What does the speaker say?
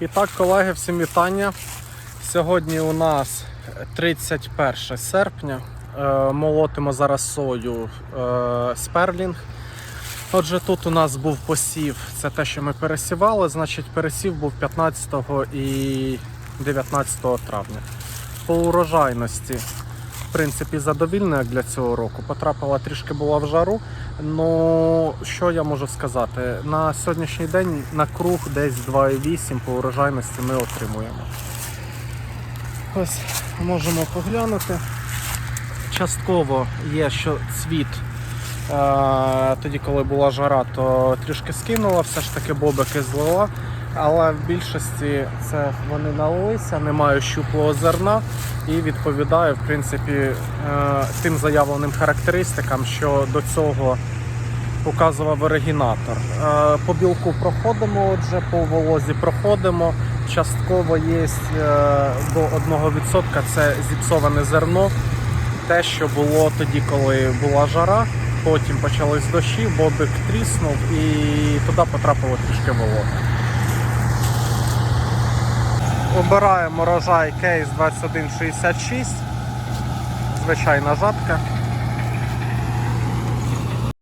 І так, колеги, всім вітання. Сьогодні у нас 31 серпня. Е, Молотимо зараз сою е, сперлінг. Отже, тут у нас був посів, це те, що ми пересівали. Значить, пересів був 15 і 19 травня. По урожайності, в принципі, задовільно як для цього року. Потрапила трішки була в жару. Ну, що я можу сказати? На сьогоднішній день на круг десь 2,8 по урожайності ми отримуємо. Ось можемо поглянути. Частково є, що цвіт е, тоді, коли була жара, то трішки скинула, все ж таки бобики злила. Але в більшості це вони налилися, немає щуплого зерна і відповідає в принципі е, тим заявленим характеристикам, що до цього показував оригінатор. Е, По білку проходимо, отже, по волозі проходимо. Частково є е, до 1% це зіпсоване зерно. Те, що було тоді, коли була жара, потім почались дощі, бобик тріснув і туди потрапило трішки вологи. Обираємо рожай кейс 2166. Звичайна жатка.